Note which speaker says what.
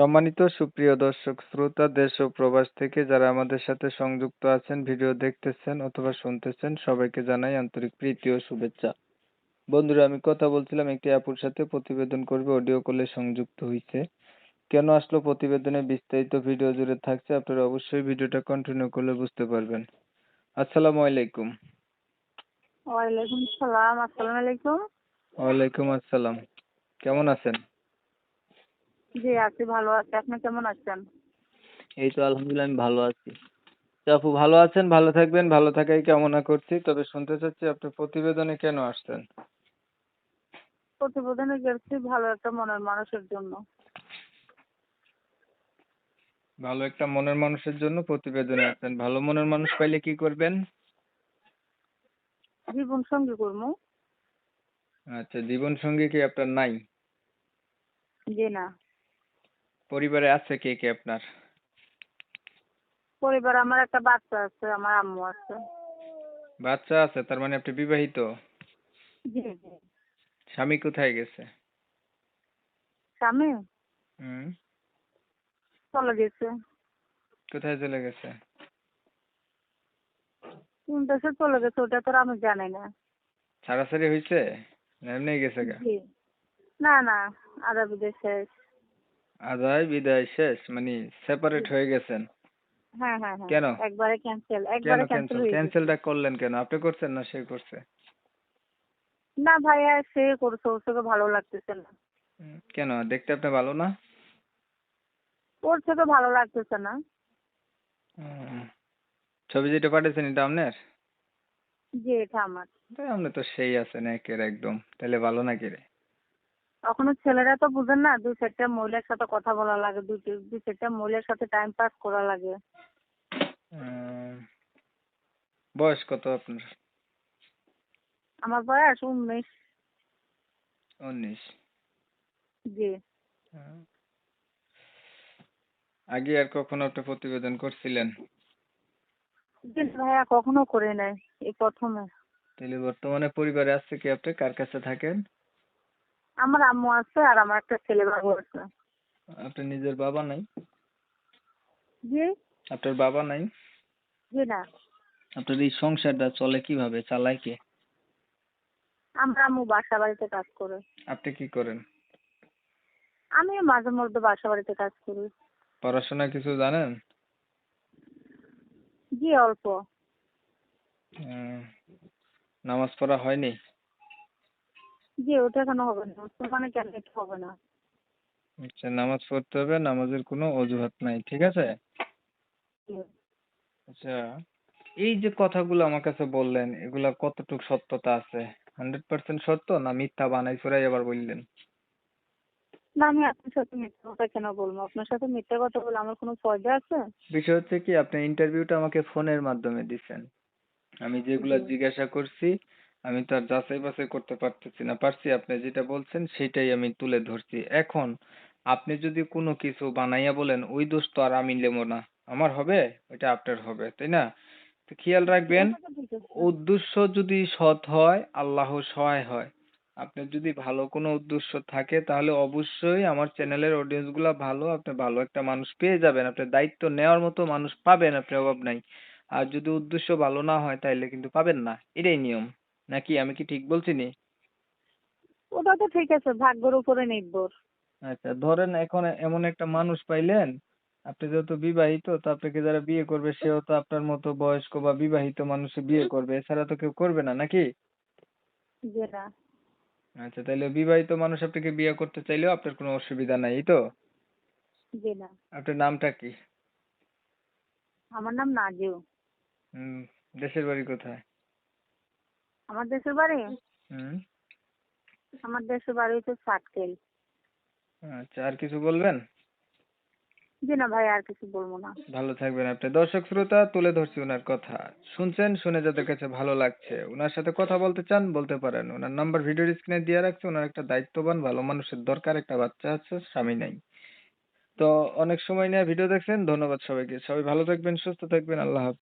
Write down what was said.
Speaker 1: সম্মানিত সুপ্রিয় দর্শক শ্রোতা দেশ ও প্রবাস থেকে যারা আমাদের সাথে সংযুক্ত আছেন ভিডিও দেখতেছেন অথবা শুনতেছেন সবাইকে জানাই আন্তরিক প্রীতি ও শুভেচ্ছা। বন্ধুরা আমি কথা বলছিলাম একটি আপুর সাথে প্রতিবেদন করবে অডিও কলে সংযুক্ত হইছে। কেন আসলো প্রতিবেদনে বিস্তারিত ভিডিও জুড়ে থাকছে আপনারা অবশ্যই ভিডিওটা কন্টিনিউ করলে বুঝতে পারবেন। আসসালামু আলাইকুম।
Speaker 2: ওয়ালাইকুম আসসালাম আসসালামু আলাইকুম।
Speaker 1: ওয়ালাইকুম আসসালাম। কেমন আছেন?
Speaker 2: জি আছি ভালো আছি। আপনি কেমন আছেন?
Speaker 1: এই তো আলহামদুলিল্লাহ আমি ভালো আছি। তো আপু ভালো আছেন? ভালো থাকবেন ভালো থাকাই কামনা করছি। তবে শুনতে চাচ্ছি আপনি প্রতিবেদনে কেন আসছেন?
Speaker 2: প্রতিবেদনে গেছি ভালো একটা মনের মানুষের জন্য।
Speaker 1: ভালো একটা মনের মানুষের জন্য প্রতিবেদনে আসছেন। ভালো মনের মানুষ পাইলে কি করবেন?
Speaker 2: জীবন সঙ্গী করব।
Speaker 1: আচ্ছা জীবন সঙ্গী কি আপনার নাই?
Speaker 2: জি না।
Speaker 1: পরিবারে আছে কে কে আপনার?
Speaker 2: পরিবার আমার একটা বাচ্চা আছে আমার আম্মু আছে।
Speaker 1: বাচ্চা আছে তার মানে আপনি বিবাহিত?
Speaker 2: জি জি।
Speaker 1: স্বামী কোথায় গেছে?
Speaker 2: স্বামী?
Speaker 1: হুম।
Speaker 2: চলে গেছে।
Speaker 1: কোথায় চলে গেছে?
Speaker 2: কোন দেশে চলে গেছে ওটা তো আমি জানি না।
Speaker 1: ছাড়াছাড়ি হয়েছে? এমনি গেছে গা?
Speaker 2: না না আধা বিদেশে
Speaker 1: আদায় বিদায় শেষ মানে সেপারেট হয়ে গেছেন।
Speaker 2: হ্যাঁ হ্যাঁ হ্যাঁ।
Speaker 1: কেন?
Speaker 2: একবারে ক্যান্সেল
Speaker 1: কেন
Speaker 2: একবারে ক্যান্সেল
Speaker 1: ক্যান্সেল ক্যান্সেলটা করলেন কেন? আপনি করছেন না সে করছে?
Speaker 2: না ভাইয়া সে করছে ওর থেকে ভালো লাগতেছে না।
Speaker 1: কেন? দেখতে আপনি ভালো না?
Speaker 2: ওর থেকে ভালো লাগতেছে না।
Speaker 1: ছবি যেটা পাঠিয়েছেন এটা আপনার?
Speaker 2: জি এটা আমার।
Speaker 1: তো আপনি তো সেই আছেন একের একদম। তাহলে ভালো নাকি রে?
Speaker 2: এখনও ছেলেরা তো বুঝেন না দুই চারটা মহিলার সাথে কথা বলা লাগে দুই দুই চারটা মহিলার সাথে টাইম পাস করা লাগে।
Speaker 1: বয়স কত আপনার?
Speaker 2: আমার বয়স উনিশ।
Speaker 1: উনিশ।
Speaker 2: জি।
Speaker 1: আগে আর কখনো আপনি প্রতিবেদন করছিলেন?
Speaker 2: ভাইয়া কখনো করে নাই এই প্রথমে।
Speaker 1: তাহলে বর্তমানে পরিবারে আছে কি আপনি? কার কাছে থাকেন?
Speaker 2: আমার আম্মু আছে আর আমার একটা ছেলে বাবু আছে।
Speaker 1: আপনার নিজের বাবা নাই?
Speaker 2: জি?
Speaker 1: আপনার বাবা নাই?
Speaker 2: জি না।
Speaker 1: আপনার এই সংসারটা চলে কীভাবে? চালায় কে?
Speaker 2: আমার আম্মু বাসা বাড়িতে কাজ করে।
Speaker 1: আপনি কি করেন?
Speaker 2: আমিও মাঝে মধ্যে বাসা বাড়িতে কাজ করি।
Speaker 1: পড়াশোনা কিছু জানেন?
Speaker 2: জি অল্প।
Speaker 1: নামাজ পড়া হয়নি?
Speaker 2: জি ওটা কেন হবে না? কেন এটা হবে না?
Speaker 1: আচ্ছা নামাজ পড়তে হবে নামাজের কোনো অজুহাত নাই ঠিক আছে? আচ্ছা এই যে কথাগুলো আমার কাছে বললেন এগুলা কতটুকু সত্যতা আছে? হান্ড্রেড পার্সেন্ট সত্য না মিথ্যা বানাই আবার বললেন?
Speaker 2: না আমি আপনার সাথে মিথ্যা কথা কেন বলব? আপনার সাথে মিথ্যা কথা বলে আমার কোনো ফায়দা আছে?
Speaker 1: বিষয় হচ্ছে কি আপনি ইন্টারভিউটা আমাকে ফোনের মাধ্যমে দিছেন। আমি যেগুলা জিজ্ঞাসা করছি আমি তো আর যাচাই বাছাই করতে পারতেছি না। পারছি আপনি যেটা বলছেন সেটাই আমি তুলে ধরছি। এখন আপনি যদি কোনো কিছু বানাইয়া বলেন ওই দোষ তো আর আমি নেব না। আমার হবে ওইটা আপনার হবে তাই না? তো খেয়াল রাখবেন। উদ্দেশ্য যদি সৎ হয় আল্লাহ সহায় হয়। আপনার যদি ভালো কোনো উদ্দেশ্য থাকে তাহলে অবশ্যই আমার চ্যানেলের অডিয়েন্সগুলা ভালো আপনি ভালো একটা মানুষ পেয়ে যাবেন। আপনার দায়িত্ব নেওয়ার মতো মানুষ পাবেন আপনি অভাব নাই। আর যদি উদ্দেশ্য ভালো না হয় তাইলে কিন্তু পাবেন না। এটাই নিয়ম। নাকি আমি কি ঠিক বলছি নি?
Speaker 2: ওটা তো ঠিক আছে ভাগ্যের উপরে নির্ভর।
Speaker 1: আচ্ছা ধরেন এখন এমন একটা মানুষ পাইলেন আপনি যেহেতু বিবাহিত তো আপনাকে যারা বিয়ে করবে সেও তো আপনার মতো বয়স্ক বা বিবাহিত মানুষে বিয়ে করবে এছাড়া তো কেউ করবে না নাকি?
Speaker 2: যে না
Speaker 1: আচ্ছা তাহলে বিবাহিত মানুষ আপনাকে বিয়ে করতে চাইলেও আপনার কোনো অসুবিধা নাই এই তো?
Speaker 2: না
Speaker 1: আপনার নামটা কি?
Speaker 2: আমার নাম নাজিও।
Speaker 1: হুম দেশের বাড়ি কোথায়?
Speaker 2: আমার দেশের বাড়ি? আমার দেশের বাড়ি হচ্ছে সাতকেল।
Speaker 1: আচ্ছা আর কিছু বলবেন?
Speaker 2: জি না ভাই আর কিছু বলব না।
Speaker 1: ভালো থাকবেন আপনি। দর্শক শ্রোতা তুলে ধরছি ওনার কথা। শুনছেন শুনে যাদের কাছে ভালো লাগছে ওনার সাথে কথা বলতে চান বলতে পারেন। ওনার নাম্বার ভিডিওর স্ক্রিনে দিয়ে রাখছে ওনার একটা দায়িত্ববান ভালো মানুষের দরকার একটা বাচ্চা আছে স্বামী নাই। তো অনেক সময় নিয়ে ভিডিও দেখছেন ধন্যবাদ সবাইকে। সবাই ভালো থাকবেন সুস্থ থাকবেন আল্লাহ হাফেজ।